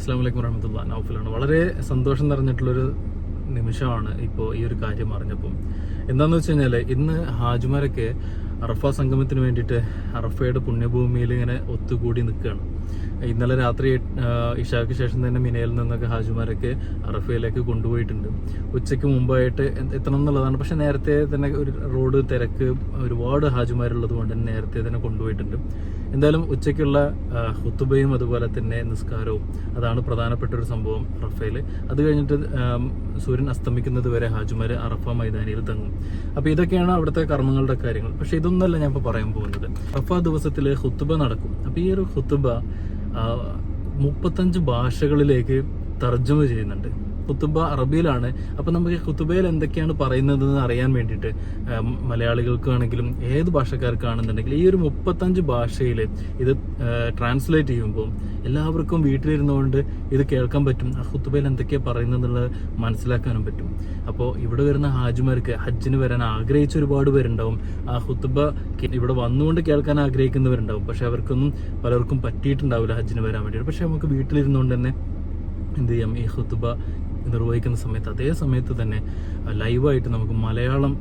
അസ്സാം വലൈക്കും വറഹമത്തുള്ള നൗഫലാണ്. വളരെ സന്തോഷം നിറഞ്ഞിട്ടുള്ളൊരു നിമിഷമാണ് ഇപ്പോൾ ഈ ഒരു കാര്യം അറിഞ്ഞപ്പം. എന്താണെന്ന് വെച്ച് കഴിഞ്ഞാൽ ഇന്ന് ഹാജിമാരൊക്കെ അറഫ സംഗമത്തിന് വേണ്ടിയിട്ട് അറഫയുടെ പുണ്യഭൂമിയിൽ ഇങ്ങനെ ഒത്തുകൂടി നിൽക്കുകയാണ്. ഇന്നലെ രാത്രി ഇഷാക്ക് ശേഷം തന്നെ മിനയിൽ നിന്നൊക്കെ ഹാജിമാരൊക്കെ അറഫയിലേക്ക് കൊണ്ടുപോയിട്ടുണ്ട്. ഉച്ചയ്ക്ക് മുമ്പായിട്ട് എത്തണം എന്നുള്ളതാണ്. പക്ഷെ നേരത്തെ തന്നെ ഒരു റോഡ് തിരക്ക് ഒരുപാട് ഹാജിമാരുള്ളത് കൊണ്ട് തന്നെ നേരത്തെ തന്നെ കൊണ്ടുപോയിട്ടുണ്ട്. എന്തായാലും ഉച്ചയ്ക്കുള്ള ഹുത്തുബയും അതുപോലെ തന്നെ നിസ്കാരവും അതാണ് പ്രധാനപ്പെട്ട ഒരു സംഭവം റഫേൽ അത് കഴിഞ്ഞിട്ട് സൂര്യൻ അസ്തമിക്കുന്നത് വരെ ഹാജിമാർ അറഫ മൈതാനിയിൽ തങ്ങും. അപ്പോൾ ഇതൊക്കെയാണ് അവിടുത്തെ കർമ്മങ്ങളുടെ കാര്യങ്ങൾ. പക്ഷെ ഇതൊന്നല്ല ഞാൻ ഇപ്പോൾ പറയാൻ പോകുന്നത്. റഫ ദിവസത്തിൽ ഹുത്തുബ നടക്കും. അപ്പോൾ ഈ ഒരു ഹുത്തുബ മുപ്പത്തഞ്ച് ഭാഷകളിലേക്ക് തർജമ ചെയ്യുന്നുണ്ട്. ഖുത്തുബ അറബിയിലാണ്. അപ്പം നമുക്ക് കുത്തുബയിൽ എന്തൊക്കെയാണ് പറയുന്നതെന്ന് അറിയാൻ വേണ്ടിയിട്ട് മലയാളികൾക്കാണെങ്കിലും ഏത് ഭാഷക്കാർക്കാണെന്നുണ്ടെങ്കിൽ ഈ ഒരു മുപ്പത്തഞ്ച് ഭാഷയിൽ ഇത് ട്രാൻസ്ലേറ്റ് ചെയ്യുമ്പോൾ എല്ലാവർക്കും വീട്ടിലിരുന്നുകൊണ്ട് ഇത് കേൾക്കാൻ പറ്റും. ആ കുത്തുബയിൽ എന്തൊക്കെയാണ് പറയുന്നതെന്നുള്ളത് മനസ്സിലാക്കാനും പറ്റും. അപ്പോൾ ഇവിടെ വരുന്ന ഹാജിമാർക്ക് ഹജ്ജിന് വരാൻ ആഗ്രഹിച്ച ഒരുപാട് പേരുണ്ടാവും. ആ കുത്തുബ ഇവിടെ വന്നുകൊണ്ട് കേൾക്കാൻ ആഗ്രഹിക്കുന്നവരുണ്ടാവും. പക്ഷെ അവർക്കൊന്നും പലർക്കും പറ്റിയിട്ടുണ്ടാവില്ല ഹജ്ജിന് വരാൻ വേണ്ടിയിട്ട്. പക്ഷെ നമുക്ക് വീട്ടിലിരുന്നുകൊണ്ട് തന്നെ എന്ത് ചെയ്യാം? ഈ ഹുത്തുബ നിർവഹിക്കുന്ന സമയത്ത് അതേ സമയത്ത് തന്നെ ലൈവായിട്ട് നമുക്ക് മലയാളം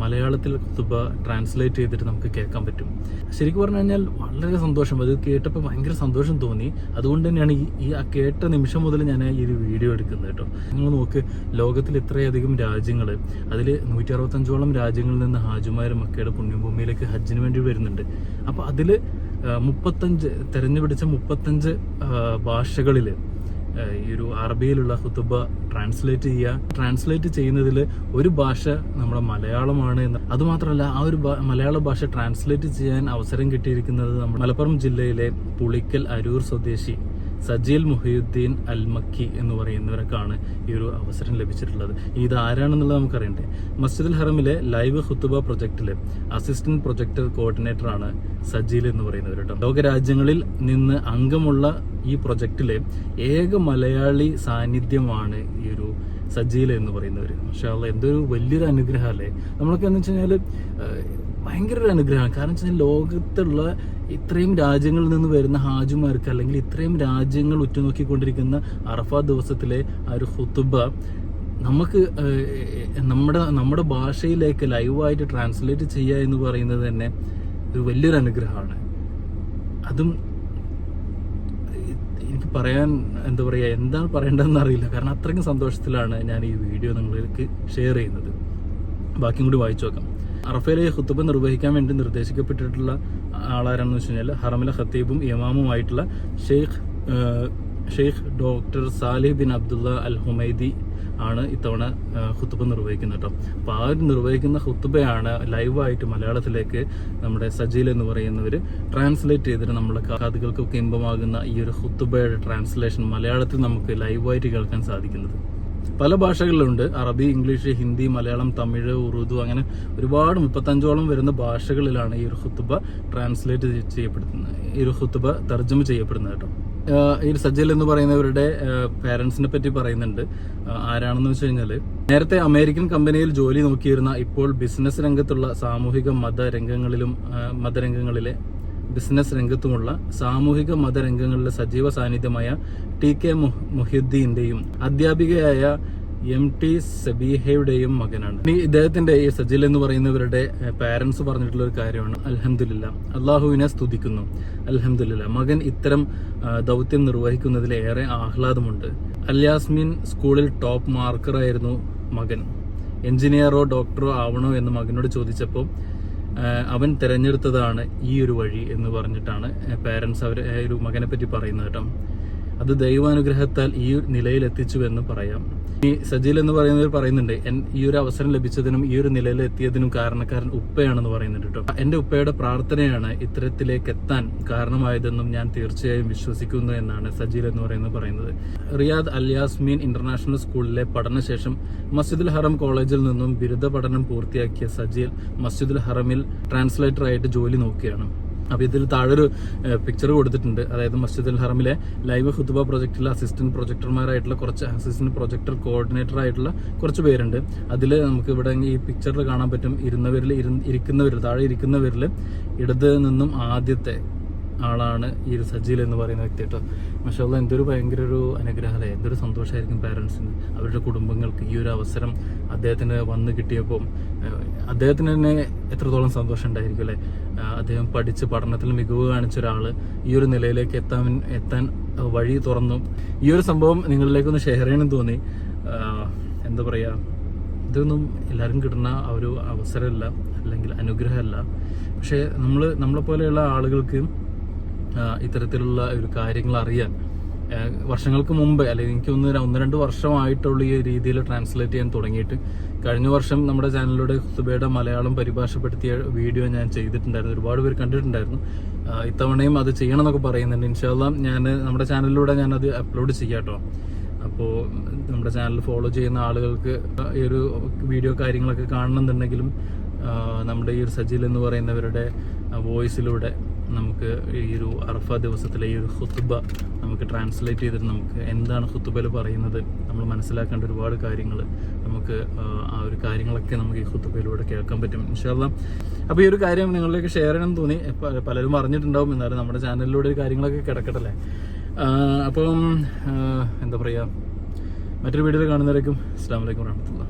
മലയാളത്തിൽ തുബ ട്രാൻസ്ലേറ്റ് ചെയ്തിട്ട് നമുക്ക് കേൾക്കാൻ പറ്റും. ശരിക്കും പറഞ്ഞു കഴിഞ്ഞാൽ വളരെ സന്തോഷം. അത് കേട്ടപ്പോൾ ഭയങ്കര സന്തോഷം തോന്നി. അതുകൊണ്ട് തന്നെയാണ് ഈ ആ കേട്ട നിമിഷം മുതൽ ഞാൻ ഈ ഒരു വീഡിയോ എടുക്കുന്നത് കേട്ടോ. നിങ്ങൾ നോക്ക് ലോകത്തിൽ ഇത്രയധികം രാജ്യങ്ങൾ അതിൽ നൂറ്റി അറുപത്തഞ്ചോളം രാജ്യങ്ങളിൽ നിന്ന് ഹാജുമാർ മക്കയുടെ പുണ്യഭൂമിയിലേക്ക് ഹജ്ജിന് വേണ്ടി വരുന്നുണ്ട്. അപ്പോൾ അതിൽ മുപ്പത്തഞ്ച് തിരഞ്ഞുപിടിച്ച മുപ്പത്തഞ്ച് ഭാഷകളിൽ ഈ ഒരു അറബിയിലുള്ള ഹുത്തുബ ട്രാൻസ്ലേറ്റ് ചെയ്യുക. ട്രാൻസ്ലേറ്റ് ചെയ്യുന്നതിൽ ഒരു ഭാഷ നമ്മുടെ മലയാളമാണ് എന്ന്. അതുമാത്രമല്ല ആ ഒരു മലയാള ഭാഷ ട്രാൻസ്ലേറ്റ് ചെയ്യാൻ അവസരം കിട്ടിയിരിക്കുന്നത് മലപ്പുറം ജില്ലയിലെ പുളിക്കൽ അരൂർ സ്വദേശി സജീൽ മുഹിയുദ്ദീൻ അൽ മക്കി എന്ന് പറയുന്നവർക്കാണ് ഈ ഒരു അവസരം ലഭിച്ചിട്ടുള്ളത്. ഇനി ഇത് ആരാണെന്നുള്ളത് നമുക്കറിയണ്ടേ? മസ്ജിദുൽ ഹറമിലെ ലൈവ് ഹുത്തുബ പ്രൊജക്ടിലെ അസിസ്റ്റന്റ് പ്രൊജക്ടർ കോർഡിനേറ്റർ ആണ് സജീൽ എന്ന് പറയുന്നവർ കേട്ടോ. ലോകരാജ്യങ്ങളിൽ നിന്ന് അംഗമുള്ള ഈ പ്രൊജക്ടിലെ ഏക മലയാളി സാന്നിധ്യമാണ് ഈ ഒരു സജീൽ എന്ന് പറയുന്നവർ പക്ഷേ എന്തൊരു വലിയൊരു അനുഗ്രഹം അല്ലേ? നമ്മളൊക്കെ എന്ന് വെച്ച് കഴിഞ്ഞാൽ ഭയങ്കര ഒരു അനുഗ്രഹമാണ്. കാരണം വെച്ചാൽ ലോകത്തുള്ള ഇത്രയും രാജ്യങ്ങളിൽ നിന്ന് വരുന്ന ഹാജിമാർക്ക് അല്ലെങ്കിൽ ഇത്രയും രാജ്യങ്ങൾ ഉറ്റുനോക്കിക്കൊണ്ടിരിക്കുന്ന അറഫ ദിവസത്തിലെ ആ ഒരു ഹുത്തുബ നമുക്ക് നമ്മുടെ നമ്മുടെ ഭാഷയിലേക്ക് ലൈവായിട്ട് ട്രാൻസ്ലേറ്റ് ചെയ്യുക എന്ന് പറയുന്നത് തന്നെ ഒരു വലിയൊരു അനുഗ്രഹമാണ്. അതും എനിക്ക് പറയാൻ എന്താ പറയുക എന്താണ് പറയേണ്ടതെന്ന് അറിയില്ല. കാരണം അത്രയ്ക്കും സന്തോഷത്തിലാണ് ഞാൻ ഈ വീഡിയോ നിങ്ങൾക്ക് ഷെയർ ചെയ്യുന്നത്. ബാക്കിയും കൂടി വായിച്ചു നോക്കാം. അറഫയിലെ ഹുത്തുബ നിർവഹിക്കാൻ വേണ്ടി നിർദ്ദേശിക്കപ്പെട്ടിട്ടുള്ള ആളാരാണെന്ന് വെച്ച് കഴിഞ്ഞാൽ ഹറമിലെ ഖത്തീബും ഇമാമുമായിട്ടുള്ള Sheikh Sheikh doctor Saleh bin Abdullah al Humaidi ആണ് ഇത്തവണ ഹുത്തുബ നിർവഹിക്കുന്നത് കേട്ടോ അപ്പോൾ ആ നിർവഹിക്കുന്ന ഹുത്തുബയാണ് ലൈവായിട്ട് മലയാളത്തിലേക്ക് നമ്മുടെ സജീൽ എന്ന് പറയുന്നവര് ട്രാൻസ്ലേറ്റ് ചെയ്തിട്ട് നമ്മുടെ കാതുകൾക്കൊക്കെ ഇമ്പമാകുന്ന ഈ ഒരു ഹുത്തുബയുടെ ട്രാൻസ്ലേഷൻ മലയാളത്തിൽ നമുക്ക് ലൈവായിട്ട് കേൾക്കാൻ സാധിക്കുന്നത്. പല ഭാഷകളിലുണ്ട്. അറബി ഇംഗ്ലീഷ് ഹിന്ദി മലയാളം തമിഴ് ഉറുദു അങ്ങനെ ഒരുപാട് മുപ്പത്തഞ്ചോളം വരുന്ന ഭാഷകളിലാണ് ഈ ഒരു ഹുത്തുബ ട്രാൻസ്ലേറ്റ് ചെയ്യപ്പെടുന്നത് ഈ ഒരു ഹുത്തുബ തർജമ ചെയ്യപ്പെടുന്നത് കേട്ടോ. ഈ സജ്ജൽ എന്ന് പറയുന്നവരുടെ പേരൻസിനെ പറ്റി പറയുന്നുണ്ട്. ആരാണെന്ന് വെച്ച് കഴിഞ്ഞാൽ നേരത്തെ അമേരിക്കൻ കമ്പനിയിൽ ജോലി നോക്കിയിരുന്ന ഇപ്പോൾ ബിസിനസ് രംഗത്തുള്ള സാമൂഹിക മത രംഗങ്ങളിലും മതരംഗങ്ങളിലെ ബിസിനസ് രംഗത്തുമുള്ള സാമൂഹിക മതരംഗങ്ങളിലെ സജീവ സാന്നിധ്യമായ ടി കെ മുഹ്യുദ്ദീന്റെയും അധ്യാപികയായ എം ടി സബീഹയുടെയും മകനാണ്. ഇനി ഇദ്ദേഹത്തിന്റെ ഈ സജിൽ എന്ന് പറയുന്നവരുടെ പാരന്റ്സ് പറഞ്ഞിട്ടുള്ള ഒരു കാര്യമാണ്. അലഹമില്ല അള്ളാഹുവിനെ സ്തുതിക്കുന്നു. അലഹമില്ല മകൻ ഇത്തരം ദൗത്യം നിർവഹിക്കുന്നതിൽ ഏറെ ആഹ്ലാദമുണ്ട്. അല്യാസ്മിൻ സ്കൂളിൽ ടോപ്പ് മാർക്കറായിരുന്നു മകൻ. എഞ്ചിനീയറോ ഡോക്ടറോ ആവണോ എന്ന് മകനോട് ചോദിച്ചപ്പോൾ അവൻ തിരഞ്ഞെടുത്തതാണ് ഈ ഒരു വഴി എന്ന് പറഞ്ഞിട്ടാണ് പേരൻസ് അവർ ഒരു മകനെ പറ്റി പറയുന്നത് കേട്ടോ. അത് ദൈവാനുഗ്രഹത്താൽ ഈ നിലയിൽ എത്തിച്ചു എന്ന് പറയാം. ഈ സജീൽ എന്ന് പറയുന്നവർ പറയുന്നുണ്ട് ഈ ഒരു അവസരം ലഭിച്ചതിനും ഈ ഒരു നിലയിൽ എത്തിയതിനും കാരണക്കാരൻ ഉപ്പയാണെന്ന് പറയുന്നുണ്ട് കേട്ടോ എന്റെ ഉപ്പയുടെ പ്രാർത്ഥനയാണ് ഇത്തരത്തിലേക്ക് എത്താൻ കാരണമായതെന്നും ഞാൻ തീർച്ചയായും വിശ്വസിക്കുന്നു എന്നാണ് സജീൽ എന്ന് പറയുന്നത് പറയുന്നത്. റിയാദ് അൽയാസ്മീൻ ഇന്റർനാഷണൽ സ്കൂളിലെ പഠനശേഷം മസ്ജിദുൽ ഹറം കോളേജിൽ നിന്നും ബിരുദ പഠനം പൂർത്തിയാക്കിയ സജീൽ മസ്ജിദുൽ ഹറമിൽ ട്രാൻസ്ലേറ്റർ ആയിട്ട് ജോലി നോക്കുകയാണ്. അപ്പോൾ ഇതിൽ താഴൊരു പിക്ചർ കൊടുത്തിട്ടുണ്ട്. അതായത് മസ്ജിദുൽ ഹറമിലെ ലൈവ് ഹുദുബ പ്രൊജക്റ്റിലെ അസിസ്റ്റന്റ് പ്രൊജക്ടർമാരായിട്ടുള്ള കുറച്ച് അസിസ്റ്റന്റ് പ്രൊജക്ടർ കോർഡിനേറ്റർ ആയിട്ടുള്ള കുറച്ച് പേരുണ്ട്. അതിൽ നമുക്ക് ഇവിടെ ഈ പിക്ചറിൽ കാണാൻ പറ്റും. ഇരുന്നവരിൽ ഇരിക്കുന്നവരിൽ താഴെ ഇരിക്കുന്നവരിൽ ഇടത് നിന്നും ആദ്യത്തെ ആളാണ് ഈ ഒരു സജീൽ എന്ന് പറയുന്ന വ്യക്തി കേട്ടോ. മഷാല്ല എന്തൊരു ഭയങ്കര ഒരു അനുഗ്രഹമല്ലേ? എന്തൊരു സന്തോഷമായിരിക്കും പാരൻസിന് അവരുടെ കുടുംബങ്ങൾക്ക് ഈ ഒരു അവസരം അദ്ദേഹത്തിന് വന്ന് കിട്ടിയപ്പോൾ അദ്ദേഹത്തിന് തന്നെ എത്രത്തോളം സന്തോഷം ഉണ്ടായിരിക്കും അല്ലേ? അദ്ദേഹം പഠിച്ച് പഠനത്തിൽ മികവ് കാണിച്ച ഒരാൾ ഈ ഒരു നിലയിലേക്ക് എത്താൻ എത്താൻ വഴി തുറന്നു. ഈ ഒരു സംഭവം നിങ്ങളിലേക്കൊന്ന് ഷെയർ ചെയ്യണമെന്ന് തോന്നി. എന്താ പറയുക ഇതൊന്നും എല്ലാവരും കിട്ടുന്ന ഒരു അവസരമല്ല അല്ലെങ്കിൽ അനുഗ്രഹമല്ല. പക്ഷേ നമ്മൾ നമ്മളെ പോലെയുള്ള ആളുകൾക്ക് ഇത്തരത്തിലുള്ള ഒരു കാര്യങ്ങൾ അറിയാൻ. വർഷങ്ങൾക്ക് മുമ്പ് അല്ലെങ്കിൽ എനിക്ക് ഒന്ന് ഒന്ന് രണ്ട് വർഷമായിട്ടുള്ള ഈ രീതിയിൽ ട്രാൻസ്ലേറ്റ് ചെയ്യാൻ തുടങ്ങിയിട്ട് കഴിഞ്ഞ വർഷം നമ്മുടെ ചാനലിലൂടെ ഹുസുബയുടെ മലയാളം പരിഭാഷപ്പെടുത്തിയ വീഡിയോ ഞാൻ ചെയ്തിട്ടുണ്ടായിരുന്നു. ഒരുപാട് പേര് കണ്ടിട്ടുണ്ടായിരുന്നു. ഇത്തവണയും അത് ചെയ്യണം എന്നൊക്കെ പറയുന്നുണ്ട് ഇൻഷാല്ല ഞാൻ നമ്മുടെ ചാനലിലൂടെ ഞാൻ അത് അപ്ലോഡ് ചെയ്യാട്ടോ. അപ്പോൾ നമ്മുടെ ചാനൽ ഫോളോ ചെയ്യുന്ന ആളുകൾക്ക് ഈ ഒരു വീഡിയോ കാര്യങ്ങളൊക്കെ കാണണം എന്നുണ്ടെങ്കിലും നമ്മുടെ ഈ ഒരു സജിൽ എന്ന് പറയുന്നവരുടെ വോയിസിലൂടെ നമുക്ക് ഈ ഒരു അറഫ ദിവസത്തിലെ ഈ ഒരു ഹുത്തുബ നമുക്ക് ട്രാൻസ്ലേറ്റ് ചെയ്തിട്ട് നമുക്ക് എന്താണ് ഹുത്തുബയിൽ പറയുന്നത് നമ്മൾ മനസ്സിലാക്കേണ്ട ഒരുപാട് കാര്യങ്ങൾ നമുക്ക് ആ, ഒരു കാര്യങ്ങളൊക്കെ നമുക്ക് ഈ ഹുത്തുബയിലൂടെ കേൾക്കാൻ പറ്റും ഇൻഷാല്ല അപ്പോൾ ഈ ഒരു കാര്യം നിങ്ങളിലേക്ക് ഷെയർ ചെയ്യണം തോന്നി. പലരും അറിഞ്ഞിട്ടുണ്ടാവും. എന്നാലും നമ്മുടെ ചാനലിലൂടെ കാര്യങ്ങളൊക്കെ കിടക്കട്ടല്ലേ? അപ്പം എന്താ പറയുക മറ്റൊരു വീഡിയോയിൽ കാണുന്നവരേക്കും അസ്സാം വലൈക്കും വാഹമത്തുള്ള